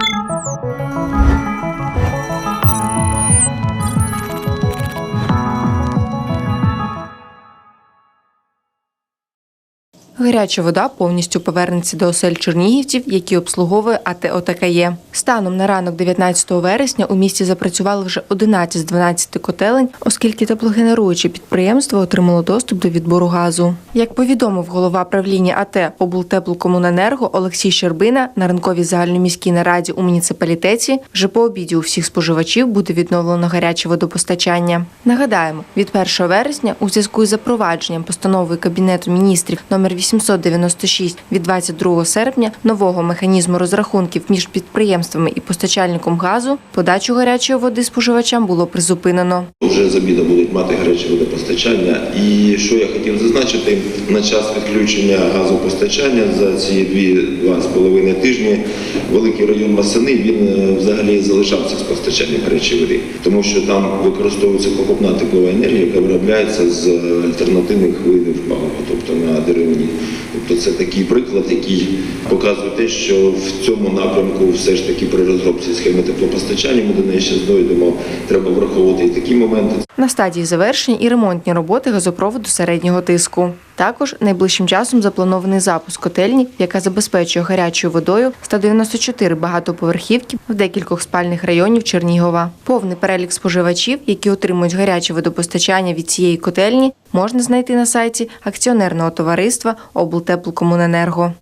Música Гаряча вода повністю повернеться до осель чернігівців, які обслуговує АТ ОТКЄ. Станом на ранок 19 вересня у місті запрацювали вже 11 з 12 котелень, оскільки теплогенеруюче підприємство отримало доступ до відбору газу. Як повідомив голова правління АТ облтеплокомуненерго Олексій Щербина на ранковій загальноміській нараді у муніципалітеті, вже по обіді у всіх споживачів буде відновлено гаряче водопостачання. Нагадаємо, від 1 вересня у зв'язку із запровадженням постанови Кабінету міністрів номер 896 від 22 серпня нового механізму розрахунків між підприємствами і постачальником газу подачу гарячої води споживачам було призупинено. Вже з будуть мати гаряче водопостачання. І що я хотів зазначити, на час відключення газопостачання за ці дві два з половиною тижні великий район Масани він е, взагалі залишався з постачанням гарячої води, тому що там використовується покупна теплова енергія, яка виробляється з альтернативних видів палива, тобто на деревині. Тобто це такий приклад, який показує те, що в цьому напрямку все ж таки при розробці схеми теплопостачання ми до неї ще дойдемо. Треба враховувати і такі моменти. На стадії завершення і ремонтні роботи газопроводу середнього тиску. Також найближчим часом запланований запуск котельні, яка забезпечує гарячою водою 194 багатоповерхівки в декількох спальних районів Чернігова. Повний перелік споживачів, які отримують гаряче водопостачання від цієї котельні, можна знайти на сайті акціонерного товариства облтеплокомуненерго.